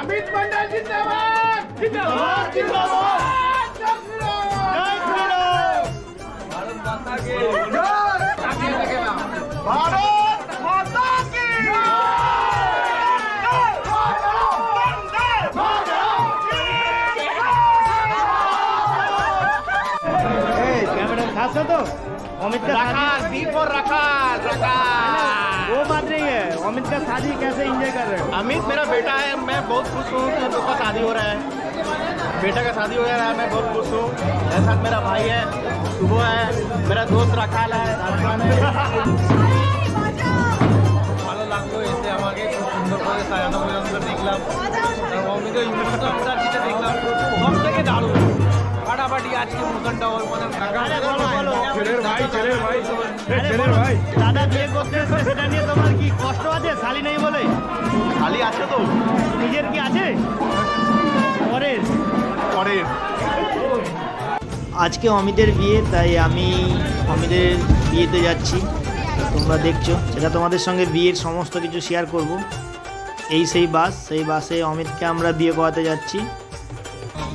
अमित मंडल जिंदाबाद जिंदाबाद जिंदाबाद भारत माता की कैमरा खास है तो अमित का शादी रखाल दी फॉर रखाल रखाल वो बात नहीं है अमित का शादी कैसे एंजॉय कर रहे हो अमित मेरा बेटा है मैं बहुत खुश हूँ कि उसका शादी हो रहा है बेटा का शादी हो रहा है मैं बहुत खुश हूँ मेरे साथ मेरा भाई है शुभ है मेरा दोस्त रखाल है রাজমান ভালো লাগলো এসে আমাকে খুব সুন্দর করে সাজানো পর্যন্ত দেখলাম তার অমিত ইমোশনটা আমরা যেটা দেখলাম সব থেকে দারুণ ফাটাফাটি আজকে মুখনটা ওর মধ্যে ছেলের ভাই ছেলের ভাই ছেলের ভাই দাদা বিয়ে করতে এসে সেটা নিয়ে তোমার কি কষ্ট আছে? শালি নেই বলে। খালি আছে তো। নিজের কি আছে? পরের। পরের। আজকে অমিতের বিয়ে তাই আমি অমিতের বিয়েতে যাচ্ছি। তোমরা দেখছ সেটা তোমাদের সঙ্গে বিয়ের সমস্ত কিছু শেয়ার করব। এই সেই বাস সেই বাসে অমিতকে আমরা বিয়ে করাতে যাচ্ছি।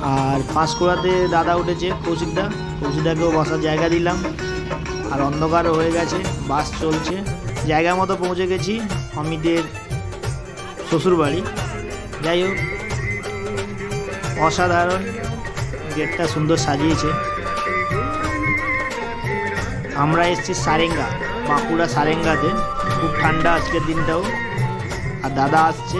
আর পাঁশকুড়াতে দাদা উঠেছে কৌশিকদা। কৌশিকদাকেও বসার জায়গা দিলাম। আর অন্ধকার হয়ে গেছে বাস চলছে। জায়গা মতো পৌঁছে গেছি অমিতের শ্বশুরবাড়ি। যাই হোক, অসাধারণ গেটটা সুন্দর সাজিয়েছে। আমরা এসেছি সারেঙ্গা, বাঁকুড়া সারেঙ্গাতে। খুব ঠান্ডা আজকের দিনটাও। আর দাদা আসছে।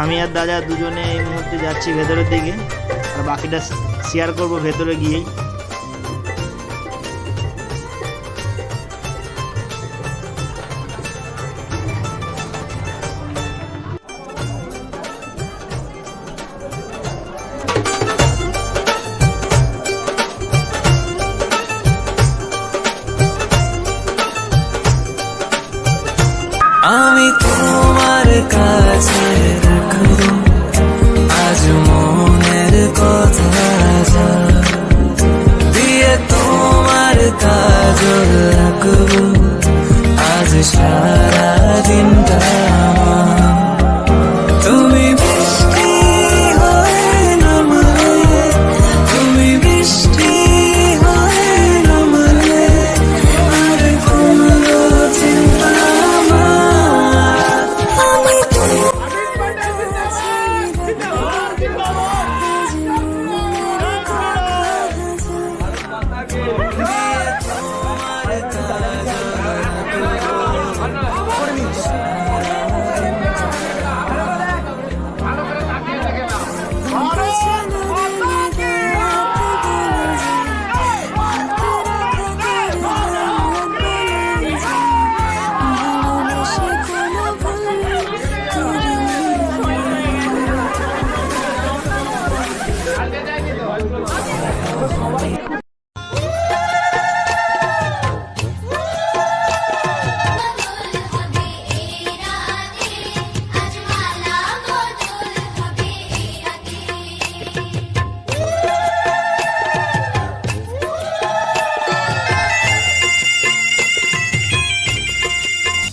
আমি আর দাদা দুজনে এই মুহূর্তে যাচ্ছি ভেতরের দিকে। আর বাকিটা শেয়ার করব ভেতরে গিয়েই।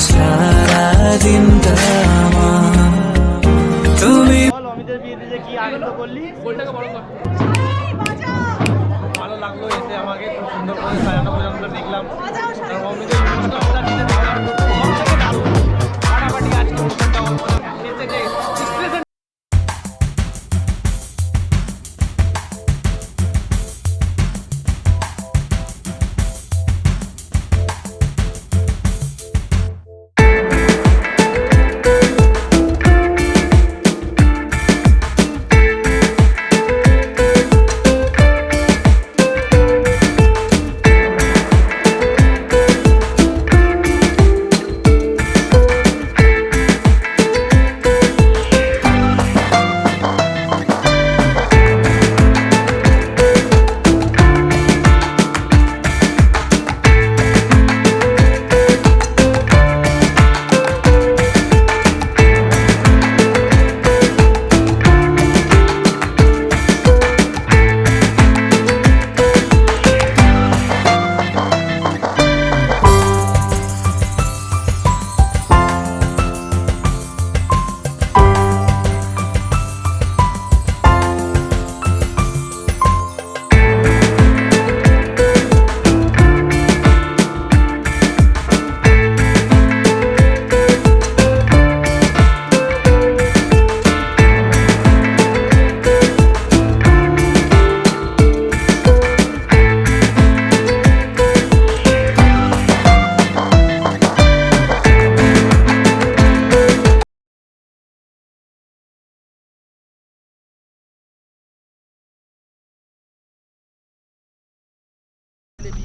সারা দিনটা তুমি অমিতের বিয়েতে যে কি আনন্দ করলি ভালো লাগল এসে আমাকে খুব সুন্দর করে সাজানো পর্যন্ত দেখলাম।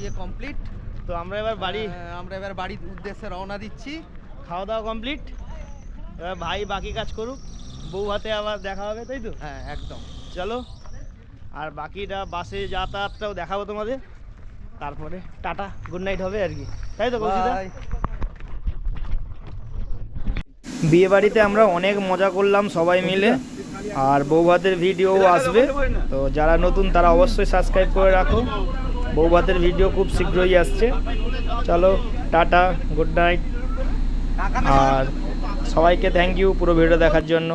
বিয়ে কমপ্লিট তো আমরা এবার বাড়ি আমরা এবার বাড়ির উদ্দেশ্যে রওনা দিচ্ছি। খাওয়া দাওয়া কমপ্লিট এবার ভাই বাকি কাজ করুক। বউ হাতে আবার দেখা হবে তাই তো? হ্যাঁ একদম। চলো। আর বাকিটা বাসে যাতায়াতটাও দেখাবো তোমাদের। তারপরে টাটা গুড নাইট হবে আর কি। তাই তো. বিয়ে বাড়িতে আমরা অনেক মজা করলাম সবাই মিলে। আর বৌভাতের ভিডিও আসবে। তো যারা নতুন তারা অবশ্যই সাবস্ক্রাইব করে রাখো। বৌভাতের ভিডিও খুব শীঘ্রই আসছে। চলো, টাটা গুড নাইট আর সবাইকে থ্যাংক ইউ পুরো ভিডিও দেখার জন্য।